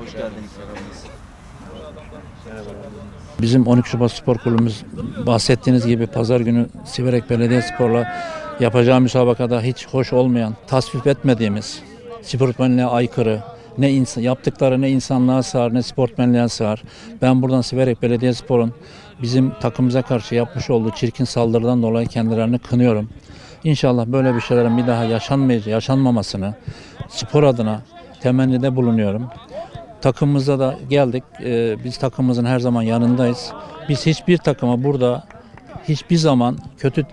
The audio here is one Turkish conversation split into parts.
Hoş geldiniz. Bizim 12 Şubat Spor Kulübümüz bahsettiğiniz gibi pazar günü Siverek Belediyespor'la yapacağı müsabakada hiç hoş olmayan, tasvip etmediğimiz, sportmenliğe aykırı, ne insan, yaptıkları ne insanlığa sığar ne sportmenliğe sığar. Ben buradan Siverek Belediyespor'un bizim takımımıza karşı yapmış olduğu çirkin saldırıdan dolayı kendilerini kınıyorum. İnşallah böyle bir şeylerin bir daha yaşanmayacak, yaşanmamasını spor adına temennide bulunuyorum. Takımımıza da geldik. Ee, biz takımımızın her zaman yanındayız. Biz hiçbir takıma burada hiçbir zaman kötü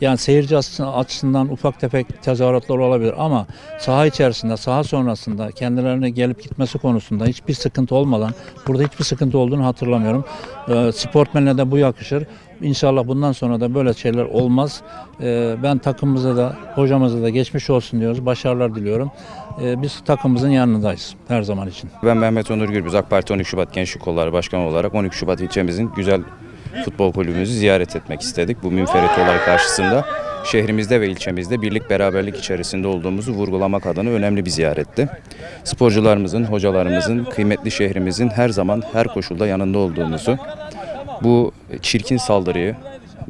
yani seyirci açısından- ufak tefek tezahüratlar olabilir ama saha içerisinde, saha sonrasında kendilerine gelip gitmesi konusunda hiçbir sıkıntı olmadan burada hiçbir sıkıntı olduğunu hatırlamıyorum. Ee, sportmenle de bu yakışır. İnşallah bundan sonra da böyle şeyler olmaz. Ee, ben takımımıza da hocamıza da geçmiş olsun diyoruz. Başarılar diliyorum. Ee, biz takımımızın yanındayız her zaman için. Ben Mehmet Onur Gürbüz, AK Parti 12 Şubat Gençlik Kolları Başkanı olarak 12 Şubat ilçemizin güzel futbol kulübümüzü ziyaret etmek istedik. Bu münferit olay karşısında şehrimizde ve ilçemizde birlik beraberlik içerisinde olduğumuzu vurgulamak adına önemli bir ziyaretti. Sporcularımızın, hocalarımızın, kıymetli şehrimizin her zaman her koşulda yanında olduğumuzu, bu çirkin saldırıyı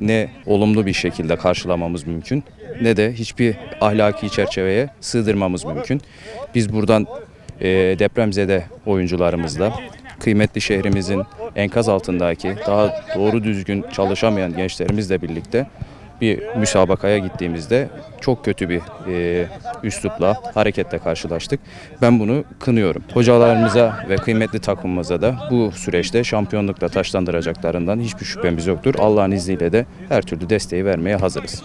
ne olumlu bir şekilde karşılamamız mümkün ne de hiçbir ahlaki çerçeveye sığdırmamız mümkün. Biz buradan e, depremzede oyuncularımızla kıymetli şehrimizin enkaz altındaki daha doğru düzgün çalışamayan gençlerimizle birlikte bir müsabakaya gittiğimizde çok kötü bir e, üslupla, hareketle karşılaştık. Ben bunu kınıyorum. Hocalarımıza ve kıymetli takımımıza da bu süreçte şampiyonlukla taşlandıracaklarından hiçbir şüphemiz yoktur. Allah'ın izniyle de her türlü desteği vermeye hazırız.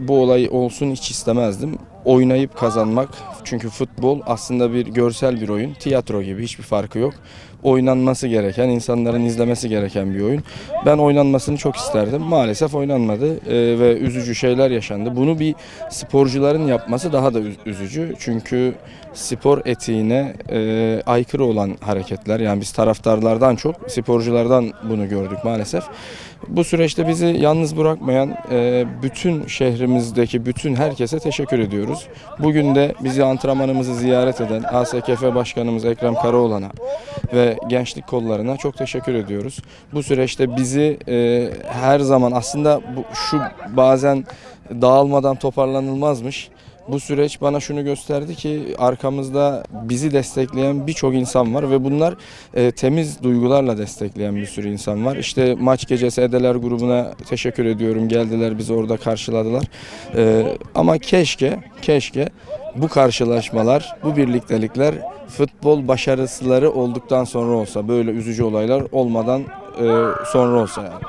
bu olay olsun hiç istemezdim. Oynayıp kazanmak çünkü futbol aslında bir görsel bir oyun. Tiyatro gibi hiçbir farkı yok. Oynanması gereken, insanların izlemesi gereken bir oyun. Ben oynanmasını çok isterdim. Maalesef oynanmadı ee, ve üzücü şeyler yaşandı. Bunu bir sporcuların yapması daha da üz- üzücü. Çünkü spor etiğine e, aykırı olan hareketler. Yani biz taraftarlardan çok sporculardan bunu gördük maalesef. Bu süreçte bizi yalnız bırakmayan e, bütün şehrimizdeki bütün herkese teşekkür ediyoruz. Bugün de bizi antrenmanımızı ziyaret eden ASKF Başkanımız Ekrem Karaoğlan'a ve gençlik kollarına çok teşekkür ediyoruz. Bu süreçte bizi e, her zaman aslında bu, şu bazen dağılmadan toparlanılmazmış. Bu süreç bana şunu gösterdi ki arkamızda bizi destekleyen birçok insan var ve bunlar e, temiz duygularla destekleyen bir sürü insan var. İşte maç gecesi Edeler grubuna teşekkür ediyorum. Geldiler bizi orada karşıladılar. E, ama keşke, keşke bu karşılaşmalar, bu birliktelikler futbol başarısıları olduktan sonra olsa, böyle üzücü olaylar olmadan e, sonra olsa yani.